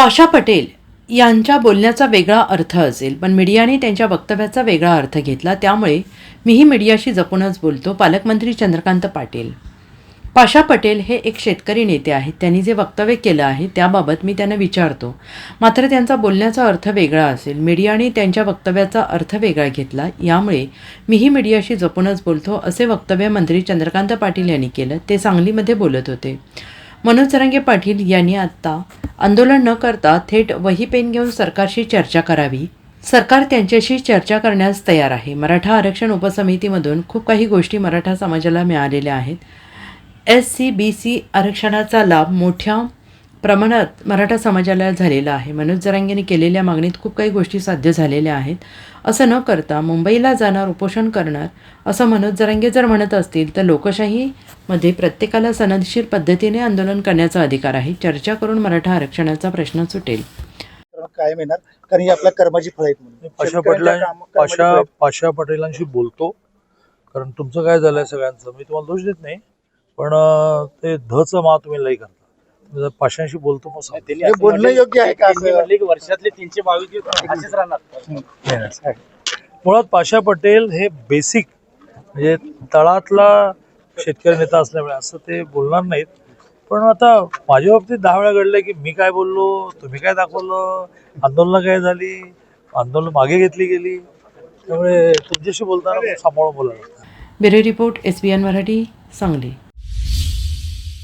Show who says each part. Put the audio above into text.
Speaker 1: पाशा पटेल यांच्या बोलण्याचा वेगळा अर्थ असेल पण मीडियाने त्यांच्या वक्तव्याचा वेगळा अर्थ घेतला. त्यामुळे मीही मीडियाशी जपूनच बोलतो. पालकमंत्री चंद्रकांत पाटील. पाशा पटेल हे एक शेतकरी नेते आहेत. त्यांनी जे वक्तव्य केलं आहे त्याबाबत मी त्यांना विचारतो. मात्र त्यांचा बोलण्याचा अर्थ वेगळा असेल. मीडियाने त्यांच्या वक्तव्याचा अर्थ वेगळा घेतला. यामुळे मीही मीडियाशी जपूनच बोलतो असे वक्तव्य मंत्री चंद्रकांत पाटील यांनी केलं. ते सांगलीमध्ये बोलत होते. मनोज जरांगे पाटील यांनी आत्ता आंदोलन न करता थेट वही पेन घेऊन सरकारशी चर्चा करावी. सरकार त्यांच्याशी चर्चा करण्यास तयार आहे. मराठा आरक्षण उपसमितीमधून खूप काही गोष्टी मराठा समाजाला मिळालेल्या आहेत. एस सी बी सी आरक्षणाचा लाभ मोठ्या प्रमाणात मराठा समाजाला झालेला आहे. मनोज जरांगेने केलेल्या मागणीत खूप काही गोष्टी साध्य झालेल्या आहेत. असं न करता मुंबईला जाणार उपोषण करणार असं मनोज जरांगे जर म्हणत असतील तर लोकशाहीमध्ये प्रत्येकाला सनदशीर पद्धतीने आंदोलन करण्याचा अधिकार आहे. चर्चा करून मराठा आरक्षणाचा प्रश्न सुटेल.
Speaker 2: कायम येणार कारण ही आपल्या कर्माची फळ आहेत
Speaker 3: पाशा पटेला पाशा. पाशा पटेलांशी बोलतो. कारण तुमचं काय झालंय सगळ्यांचं? मी तुम्हाला दोष देत नाही. पण ते धचं मा तुम्ही लई करता. पाशांशी बोलतो मग सांगतो.
Speaker 2: हे बोलणं योग्य आहे का असं?
Speaker 4: वर्षातले तीनशे बावीस दिवस असेच राहणार.
Speaker 3: मुळात पाशा पटेल हे बेसिक म्हणजे तळातला शेतकरी नेता असल्यामुळे असं ते बोलणार नाहीत. पण आता माझ्या बाबतीत दहा वेळा घडलंय की मी काय बोललो तुम्ही काय दाखवलं आंदोलनं काय झाली आंदोलन मागे घेतली गेली. त्यामुळे तुमच्याशी बोलताना सांभाळून बोलायला लागतं.
Speaker 1: Bureau report S B N Marathi Sangli.